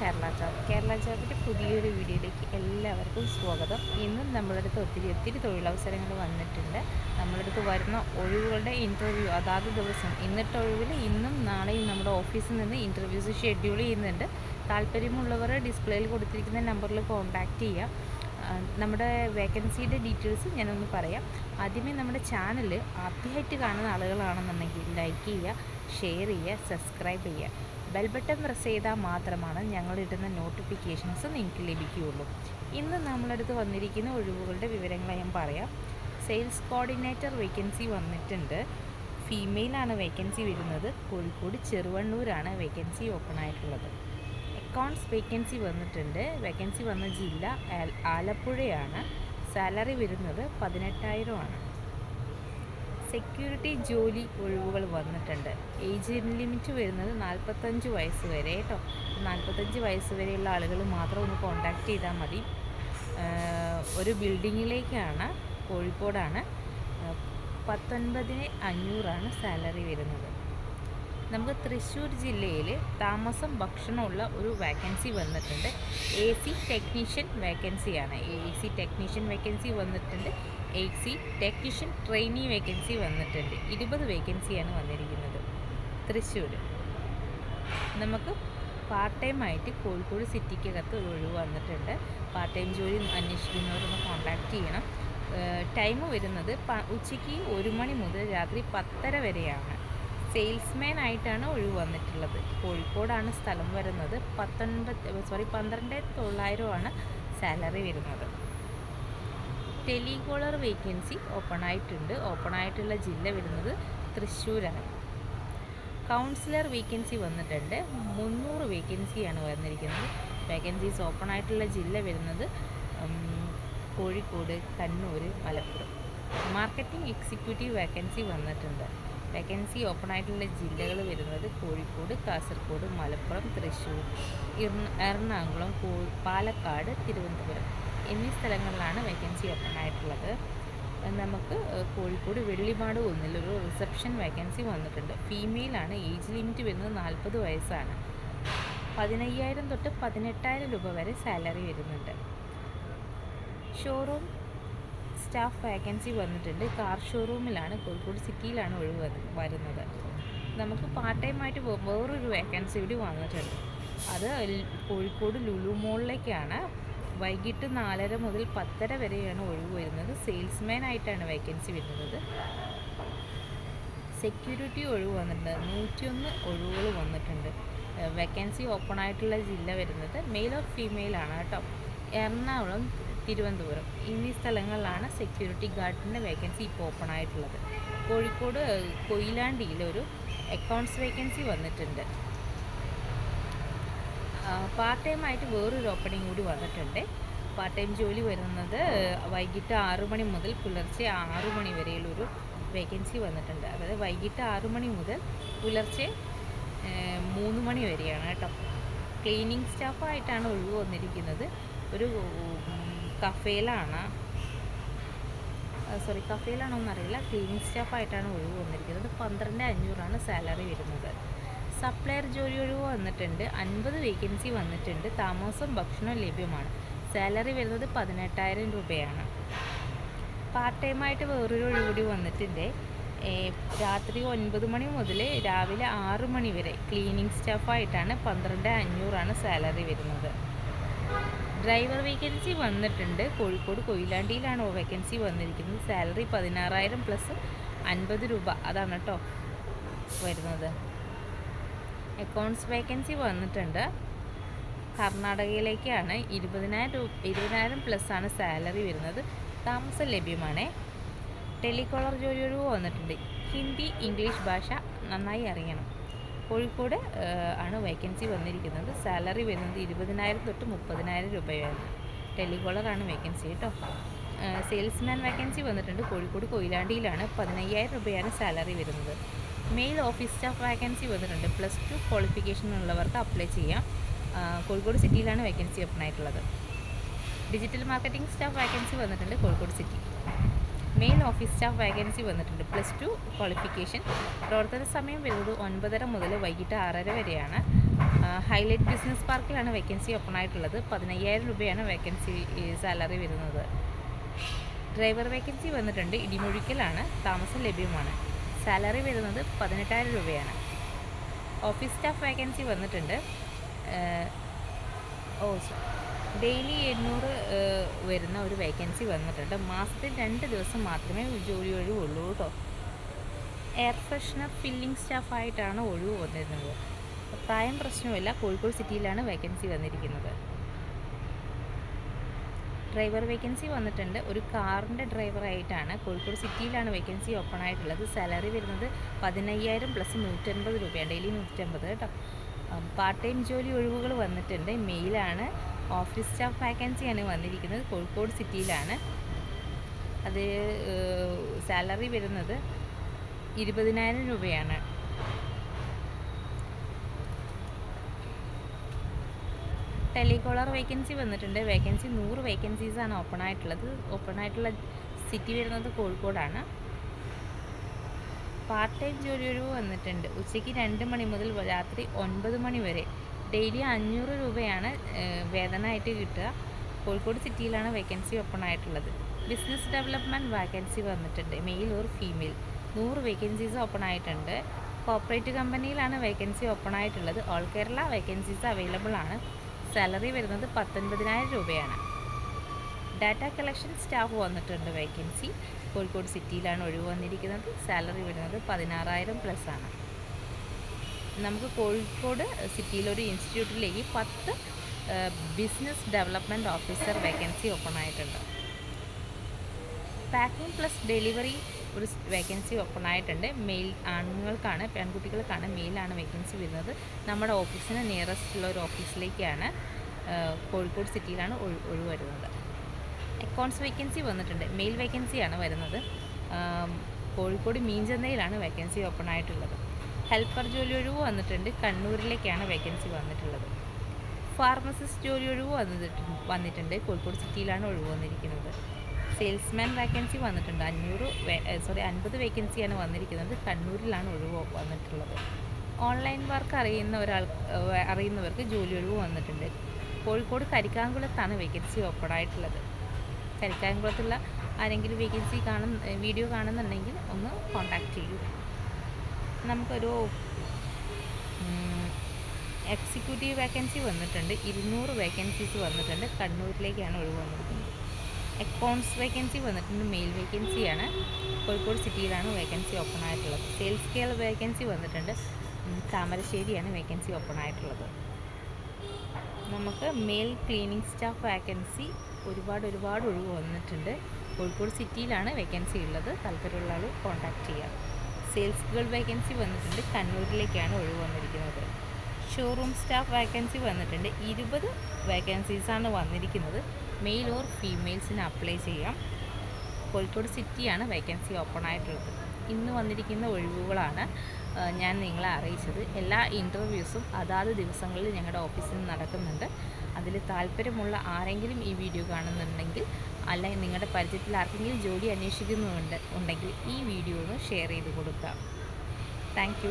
Kerala job Kerala ജോബിന്റെ പുതിയൊരു വീഡിയോയിലേക്ക് എല്ലാവർക്കും സ്വാഗതം. ഇന്നും നമ്മുടെ അടുത്ത് ഒത്തിരി ഒത്തിരി തൊഴിലവസരങ്ങൾ വന്നിട്ടുണ്ട്. നമ്മുടെ അടുത്ത് വരുന്ന ഒഴിവുകളുടെ ഇന്റർവ്യൂ അതാത് ദിവസം ഇന്നത്തെ ഒഴിവിൽ ഇന്നും നാളെയും നമ്മുടെ ഓഫീസിൽ നിന്ന് ഇന്റർവ്യൂസ് ഷെഡ്യൂൾ ചെയ്യുന്നുണ്ട്. താല്പര്യമുള്ളവർ ഡിസ്പ്ലേയിൽ കൊടുത്തിരിക്കുന്ന നമ്പറിൽ കോൺടാക്റ്റ് ചെയ്യാം. നമ്മുടെ വേക്കൻസിയുടെ ഡീറ്റെയിൽസ് ഞാനൊന്ന് പറയാം. ആദ്യമേ നമ്മുടെ ചാനൽ ആദ്യമായിട്ട് കാണുന്ന ആളുകളാണെന്നുണ്ടെങ്കിൽ ലൈക്ക് ചെയ്യുക ഷെയർ ചെയ്യുക സബ്സ്ക്രൈബ് ചെയ്യുക. ബെൽ ബട്ടൺ പ്രസ് ചെയ്താൽ മാത്രമാണ് ഞങ്ങൾ ഇടുന്ന നോട്ടിഫിക്കേഷൻസ് നിങ്ങൾക്ക് ലഭിക്കുകയുള്ളൂ. ഇന്ന് നമ്മളടുത്ത് വന്നിരിക്കുന്ന ഒഴിവുകളുടെ വിവരങ്ങൾ ഞാൻ പറയാം. സെയിൽസ് കോർഡിനേറ്റർ വേക്കൻസി വന്നിട്ടുണ്ട്. ഫീമെയിലാണ് വേക്കൻസി വരുന്നത്. കോഴിക്കോട് ചെറുവണ്ണൂരാണ് വേക്കൻസി ഓപ്പൺ ആയിട്ടുള്ളത്. അക്കൗണ്ട്സ് വേക്കൻസി വന്നിട്ടുണ്ട്. വേക്കൻസി വന്ന ജില്ല ആലപ്പുഴയാണ്. സാലറി വരുന്നത് പതിനെട്ടായിരമാണ്. സെക്യൂരിറ്റി ജോലി ഒഴിവുകൾ വന്നിട്ടുണ്ട്. ഏജ് ലിമിറ്റ് വരുന്നത് നാൽപ്പത്തഞ്ച് വയസ്സ് വരെ കേട്ടോ നാൽപ്പത്തഞ്ച് വയസ്സ് വരെയുള്ള ആളുകൾ മാത്രം ഒന്ന് കോണ്ടാക്ട് ചെയ്താൽ മതി. ഒരു ബിൽഡിങ്ങിലേക്കാണ് കോഴിക്കോടാണ്. പത്തൊൻപതിന് അഞ്ഞൂറാണ് സാലറി വരുന്നത്. നമുക്ക് തൃശ്ശൂർ ജില്ലയിൽ താമസം ഭക്ഷണമുള്ള ഒരു വാക്കൻസി വന്നിട്ടുണ്ട്. എ സി ടെക്നീഷ്യൻ വേക്കൻസിയാണ് എ സി ടെക്നീഷ്യൻ വേക്കൻസി വന്നിട്ടുണ്ട്. A C technician trainee vacancy വന്നിട്ടുണ്ട്. ഇരുപത് വേക്കൻസിയാണ് വന്നിരിക്കുന്നത് തൃശ്ശൂർ നമുക്ക് പാർട്ട് ടൈം ആയിട്ട് കോഴിക്കോട് സിറ്റിക്കകത്ത് ഒരു ഒഴിവ് വന്നിട്ടുണ്ട്. പാർട്ട് ടൈം ജോലി അന്വേഷിക്കുന്നവരൊന്ന് കോൺടാക്റ്റ് ചെയ്യണം. ടൈം വരുന്നത് ഉച്ചയ്ക്ക് ഒരു മണി മുതൽ രാത്രി പത്തര വരെയാണ്. സെയിൽസ്മാൻ ആയിട്ടാണ് ഒഴിവ് വന്നിട്ടുള്ളത്. കോഴിക്കോടാണ് സ്ഥലം വരുന്നത്. പത്തൊൻപത് സോറി പന്ത്രണ്ട് തൊള്ളായിരമാണ് സാലറി വരുന്നത്. ടെലികോളർ വേക്കൻസി ഓപ്പൺ ആയിട്ടുണ്ട് ഓപ്പൺ ആയിട്ടുള്ള ജില്ല വരുന്നത് തൃശ്ശൂരാണ്. കൗൺസിലർ വേക്കൻസി വന്നിട്ടുണ്ട്. മുന്നൂറ് വേക്കൻസിയാണ് വന്നിരിക്കുന്നത്. വേക്കൻസീസ് ഓപ്പൺ ആയിട്ടുള്ള ജില്ല വരുന്നത് Kozhikode Kannur Malappuram. Marketing executive vacancy വന്നിട്ടുണ്ട്. വേക്കൻസി ഓപ്പൺ ആയിട്ടുള്ള ജില്ലകൾ വരുന്നത് കോഴിക്കോട് കാസർഗോഡ് മലപ്പുറം തൃശ്ശൂർ എറണ- എറണാകുളം പാലക്കാട് തിരുവനന്തപുരം എന്നീ സ്ഥലങ്ങളിലാണ് വേക്കൻസി ഓപ്പൺ ആയിട്ടുള്ളത്. നമുക്ക് കോഴിക്കോട് വെള്ളിമാട് ഒന്നിലൊരു റിസപ്ഷൻ വേക്കൻസി വന്നിട്ടുണ്ട്. ഫീമെയിലാണ് ഏജ് ലിമിറ്റ് വരുന്നത് നാൽപ്പത് വയസ്സാണ്. പതിനയ്യായിരം തൊട്ട് പതിനെട്ടായിരം രൂപ വരെ സാലറി വരുന്നുണ്ട്. ഷോറൂം സ്റ്റാഫ് വേക്കൻസി വന്നിട്ടുണ്ട്. കാർ ഷോറൂമിലാണ് കോഴിക്കോട് സിറ്റിയിലാണ് ഒഴിവ് വരുന്നത്. നമുക്ക് പാർട്ട് ടൈം ആയിട്ട് വേറൊരു വേക്കൻസി കൂടി വന്നിട്ടുണ്ട്. അത് കോഴിക്കോട് ലുലു മോളിലേക്കാണ്. വൈകിട്ട് നാലര മുതൽ പത്തര വരെയാണ് ഒഴിവ് വരുന്നത്. സെയിൽസ്മാൻ ആയിട്ടാണ് വേക്കൻസി വരുന്നത്. സെക്യൂരിറ്റി ഒഴിവ് വന്നിട്ടുണ്ട്. നൂറ്റിയൊന്ന് ഒഴിവുകൾ വന്നിട്ടുണ്ട്. വേക്കൻസി ഓപ്പൺ ആയിട്ടുള്ള ജില്ല വരുന്നത്. മെയിൽ ഓർ ഫീമെയിൽ ആണ് കേട്ടോ. എറണാകുളം തിരുവനന്തപുരം. എന്നീ സ്ഥലങ്ങളിലാണ് സെക്യൂരിറ്റി ഗാർഡിന്റെ വേക്കൻസി ഇപ്പോൾ ഓപ്പൺ ആയിട്ടുള്ളത്. കോഴിക്കോട് കൊയിലാണ്ടിയിലൊരു അക്കൗണ്ട്സ് വേക്കൻസി വന്നിട്ടുണ്ട്. പാർട്ട് ടൈം ആയിട്ട് വേറൊരു ഓപ്പണിംഗ് കൂടി വന്നിട്ടുണ്ട്. പാർട്ട് ടൈം ജോലി വരുന്നത് വൈകിട്ട് ആറു മണി മുതൽ പുലർച്ചെ ആറു മണി വരെയുള്ളൊരു വേക്കൻസി വന്നിട്ടുണ്ട്. അതായത് വൈകിട്ട് ആറു മണി മുതൽ പുലർച്ചെ മൂന്ന് മണി വരെയാണ് കേട്ടോ. ക്ലീനിങ് സ്റ്റാഫായിട്ടാണ് ഒഴിവ് വന്നിരിക്കുന്നത്. ഒരു കഫേലാണ്. സോറി കഫേലാണോ എന്നറിയില്ല ക്ലീനിങ് സ്റ്റാഫായിട്ടാണ് ഒഴിവ് വന്നിരിക്കുന്നത്. പന്ത്രണ്ട് അഞ്ഞൂറാണ് സാലറി വരുന്നത്. സപ്ലയർ ജോലി ഒഴിവ് വന്നിട്ടുണ്ട്. അൻപത് വേക്കൻസി വന്നിട്ടുണ്ട്. താമസം ഭക്ഷണം ലഭ്യമാണ്. സാലറി വരുന്നത് പതിനെട്ടായിരം രൂപയാണ്. പാർട്ട് ടൈമായിട്ട് വേറൊരു ഒഴിവുകൂടി വന്നിട്ടുണ്ട്. രാത്രി ഒൻപത് മണി മുതൽ രാവിലെ ആറ് മണി വരെ ക്ലീനിങ് സ്റ്റാഫായിട്ടാണ് പന്ത്രണ്ട് അഞ്ഞൂറാണ് സാലറി വരുന്നത്. ഡ്രൈവർ വേക്കൻസി വന്നിട്ടുണ്ട്. കോഴിക്കോട് കൊയിലാണ്ടിയിലാണ് വേക്കൻസി വന്നിരിക്കുന്നത്. സാലറി പതിനാറായിരം പ്ലസ് അൻപത് രൂപ. അതാണ് കേട്ടോ വരുന്നത്. അക്കൗണ്ട്സ് വേക്കൻസി വന്നിട്ടുണ്ട്. കർണാടകയിലേക്കാണ്. ഇരുപതിനായിരം രൂപ ഇരുപതിനായിരം ആണ് സാലറി വരുന്നത്. താമസം ലഭ്യമാണ്. ടെലികോളർ ജോലി വന്നിട്ടുണ്ട്. ഹിന്ദി ഇംഗ്ലീഷ് ഭാഷ നന്നായി അറിയണം. കോഴിക്കോട് ആണ് വേക്കൻസി വന്നിരിക്കുന്നത്. സാലറി വരുന്നത് ഇരുപതിനായിരം തൊട്ട് മുപ്പതിനായിരം രൂപയാണ്. ടെലികോളറാണ് വേക്കൻസി കേട്ടോ. സെയിൽസ്മാൻ വേക്കൻസി വന്നിട്ടുണ്ട്. കോഴിക്കോട് കൊയിലാണ്ടിയിലാണ്. പതിനയ്യായിരം രൂപയാണ് സാലറി വരുന്നത്. മെയിൽ ഓഫീസ് സ്റ്റാഫ് വേക്കൻസി വന്നിട്ടുണ്ട്. പ്ലസ് ടു ക്വാളിഫിക്കേഷൻ ഉള്ളവർക്ക് അപ്ലൈ ചെയ്യാം. കോഴിക്കോട് സിറ്റിയിലാണ് വേക്കൻസി ഓപ്പൺ ആയിട്ടുള്ളത്. ഡിജിറ്റൽ മാർക്കറ്റിംഗ് സ്റ്റാഫ് വേക്കൻസി വന്നിട്ടുണ്ട് Kozhikode city main office staff vacancy വന്നിട്ടുണ്ട്. പ്ലസ് ടു ക്വാളിഫിക്കേഷൻ പ്രവർത്തന സമയം വരുന്നത് ഒൻപതര മുതൽ വൈകിട്ട് ആറര വരെയാണ്. ഹൈലൈറ്റ് ബിസിനസ് പാർക്കിലാണ് വേക്കൻസി ഓപ്പൺ ആയിട്ടുള്ളത്. പതിനയ്യായിരം രൂപയാണ് വേക്കൻസി സാലറി വരുന്നത്. ഡ്രൈവർ വേക്കൻസി വന്നിട്ടുണ്ട്. ഇടിമുഴിക്കലാണ്. താമസം ലഭ്യമാണ്. സാലറി വരുന്നത് പതിനെട്ടായിരം രൂപയാണ്. ഓഫീസ് സ്റ്റാഫ് വേക്കൻസി വന്നിട്ടുണ്ട്. ഓ ഡെയിലി എണ്ണൂറ് വരുന്ന ഒരു വേക്കൻസി വന്നിട്ടുണ്ട്. മാസത്തിൽ രണ്ട് ദിവസം മാത്രമേ ജോലി ഒഴിവുള്ളൂ കേട്ടോ. എയർ ഫ്രഷ്നർ ഫില്ലിംഗ് സ്റ്റാഫായിട്ടാണ് ഒഴിവ് വന്നിരുന്നത്. പ്രായം പ്രശ്നമില്ല കോഴിക്കോട് സിറ്റിയിലാണ് വേക്കൻസി വന്നിരിക്കുന്നത്. ഡ്രൈവർ വേക്കൻസി വന്നിട്ടുണ്ട്. ഒരു കാറിന്റെ ഡ്രൈവറായിട്ടാണ് കോഴിക്കോട് സിറ്റിയിലാണ് വേക്കൻസി ഓപ്പൺ ആയിട്ടുള്ളത് സാലറി വരുന്നത് പതിനയ്യായിരം പ്ലസ് നൂറ്റൻപത് രൂപയാണ്. ഡെയിലി നൂറ്റമ്പത് കേട്ടോ. പാർട്ട് ടൈം ജോലി ഒഴിവുകൾ വന്നിട്ടുണ്ട്. മെയിലാണ് ഓഫീസ് സ്റ്റാഫ് വാക്കൻസിയാണ് വന്നിരിക്കുന്നത്. കോഴിക്കോട് സിറ്റിയിലാണ്. അത് സാലറി വരുന്നത് ഇരുപതിനായിരം രൂപയാണ്. ടെലികോളർ വേക്കൻസി വന്നിട്ടുണ്ട്. വേക്കൻസി നൂറ് വേക്കൻസീസാണ് ഓപ്പൺ ആയിട്ടുള്ളത് ഓപ്പൺ ആയിട്ടുള്ള സിറ്റി വരുന്നത് കോഴിക്കോടാണ്. പാർട്ട് ടൈം ജോലി ഒഴിവ് വന്നിട്ടുണ്ട്. ഉച്ചയ്ക്ക് രണ്ട് മണി മുതൽ രാത്രി ഒൻപത് മണി വരെ. ഡെയിലി അഞ്ഞൂറ് രൂപയാണ് വേതനമായിട്ട് കിട്ടുക. കോഴിക്കോട് സിറ്റിയിലാണ് വേക്കൻസി ഓപ്പൺ ആയിട്ടുള്ളത്. ബിസിനസ് ഡെവലപ്മെന്റ് വേക്കൻസി വന്നിട്ടുണ്ട്. മെയിൽ ഓർ ഫീമെയിൽ നൂറ് വേക്കൻസീസ് ഓപ്പൺ ആയിട്ടുണ്ട്. കോപ്പറേറ്റ് കമ്പനിയിലാണ് വേക്കൻസി ഓപ്പൺ ആയിട്ടുള്ളത്. ഓൾ കേരള വേക്കൻസീസ് അവൈലബിൾ ആണ്. സാലറി വരുന്നത് പത്തൊൻപതിനായിരം രൂപയാണ്. ഡാറ്റ കളക്ഷൻ സ്റ്റാഫ് വന്നിട്ടുണ്ട് വേക്കൻസി കോഴിക്കോട് സിറ്റിയിലാണ് ഒഴിവ് വന്നിരിക്കുന്നത്. സാലറി വരുന്നത് പതിനാറായിരം പ്ലസ് ആണ്. നമുക്ക് കോഴിക്കോട് സിറ്റിയിലൊരു ഇൻസ്റ്റിറ്റ്യൂട്ടിലേക്ക് പത്ത് business development officer vacancy open ആയിട്ടുണ്ട്. പാക്കിംഗ് പ്ലസ് ഡെലിവറി ഒരു വേക്കൻസി ഓപ്പൺ ആയിട്ടുണ്ട്. മെയിൽ ആണുങ്ങൾക്കാണ് പെൺകുട്ടികൾക്കാണ് മെയിലാണ് വേക്കൻസി വരുന്നത്. നമ്മുടെ ഓഫീസിന് നിയറസ്റ്റ് ഉള്ള ഒരു ഓഫീസിലേക്കാണ് കോഴിക്കോട് സിറ്റിയിലാണ് ഒഴി- ഒഴിവ് വരുന്നത് അക്കൗണ്ട്സ് വേക്കൻസി വന്നിട്ടുണ്ട് മെയിൽ വേക്കൻസിയാണ് വരുന്നത്. കോഴിക്കോട് മീൻചന്തയിലാണ് വേക്കൻസി ഓപ്പൺ ആയിട്ടുള്ളത്. ഹെൽപ്പർ ജോലി ഒഴിവ് വന്നിട്ടുണ്ട്. കണ്ണൂരിലേക്കാണ് വേക്കൻസി വന്നിട്ടുള്ളത്. ഫാർമസിസ്റ്റ് ജോലി ഒഴിവ് വന്നിട്ട് വന്നിട്ടുണ്ട്. കോഴിക്കോട് സിറ്റിയിലാണ് ഒഴിവ് വന്നിരിക്കുന്നത്. സെയിൽസ്മാൻ വേക്കൻസി വന്നിട്ടുണ്ട്. അഞ്ഞൂറ് സോറി അൻപത് വേക്കൻസിയാണ് വന്നിരിക്കുന്നത്. കണ്ണൂരിലാണ് ഒഴിവ് വന്നിട്ടുള്ളത്. ഓൺലൈൻ വർക്ക് അറിയുന്ന ഒരാൾ അറിയുന്നവർക്ക് ജോലി ഒഴിവ് വന്നിട്ടുണ്ട്. കോഴിക്കോട് കരിക്കാങ്കുളത്താണ് വേക്കൻസി ഓപ്പൺ ആയിട്ടുള്ളത്. കരിക്കാങ്കുളത്തുള്ള ആരെങ്കിലും വേക്കൻസി കാണുന്ന വീഡിയോ കാണുന്നുണ്ടെങ്കിൽ ഒന്ന് കോൺടാക്റ്റ് ചെയ്യൂ. നമുക്കൊരു എക്സിക്യൂട്ടീവ് വേക്കൻസി വന്നിട്ടുണ്ട്. ഇരുന്നൂറ് വേക്കൻസീസ് വന്നിട്ടുണ്ട്. കണ്ണൂരിലേക്കാണ് ഒഴിവ് വന്നിരിക്കുന്നത്. അക്കൗണ്ട്സ് വേക്കൻസി വന്നിട്ടുണ്ട്. മെയിൽ വേക്കൻസിയാണ് കോഴിക്കോട് സിറ്റിയിലാണ് വേക്കൻസി ഓപ്പൺ ആയിട്ടുള്ളത്. സെയിൽസ് സ്കെയിൽ വേക്കൻസി വന്നിട്ടുണ്ട്. താമരശ്ശേരിയാണ് വേക്കൻസി ഓപ്പൺ ആയിട്ടുള്ളത്. നമുക്ക് മെയിൽ ക്ലീനിങ് സ്റ്റാഫ് വേക്കൻസി ഒരുപാട് ഒരുപാട് ഒഴിവ് വന്നിട്ടുണ്ട്. കോഴിക്കോട് സിറ്റിയിലാണ് വേക്കൻസി ഉള്ളത്. താല്പര്യമുള്ള ആൾ കോൺടാക്റ്റ് ചെയ്യാം. സെയിൽസ് ഗേൾ വേക്കൻസി വന്നിട്ടുണ്ട്. കണ്ണൂരിലേക്കാണ് ഒഴിവ് വന്നിരിക്കുന്നത്. ഷോറൂം സ്റ്റാഫ് വേക്കൻസി വന്നിട്ടുണ്ട്. ഇരുപത് വേക്കൻസീസാണ് വന്നിരിക്കുന്നത്. മെയിൽ ഓർ ഫീമെയിൽസിന് അപ്ലൈ ചെയ്യാം. കോഴിക്കോട് സിറ്റിയാണ് വേക്കൻസി ഓപ്പൺ ആയിട്ടുള്ളത്. ഇന്ന് വന്നിരിക്കുന്ന ഒഴിവുകളാണ് ഞാൻ നിങ്ങളെ അറിയിച്ചത്. എല്ലാ ഇന്റർവ്യൂസും അതാത് ദിവസങ്ങളിൽ ഞങ്ങളുടെ ഓഫീസിൽ നടക്കുന്നുണ്ട്. അതിൽ താല്പര്യമുള്ള ആരെങ്കിലും ഈ വീഡിയോ കാണുന്നുണ്ടെങ്കിൽ അല്ലെങ്കിൽ നിങ്ങളുടെ പരിചയത്തിൽ ആർക്കെങ്കിലും ജോലി അന്വേഷിക്കുന്നുണ്ട് ഉണ്ടെങ്കിൽ ഈ വീഡിയോ ഒന്ന് ഷെയർ ചെയ്ത് കൊടുക്കാം. താങ്ക്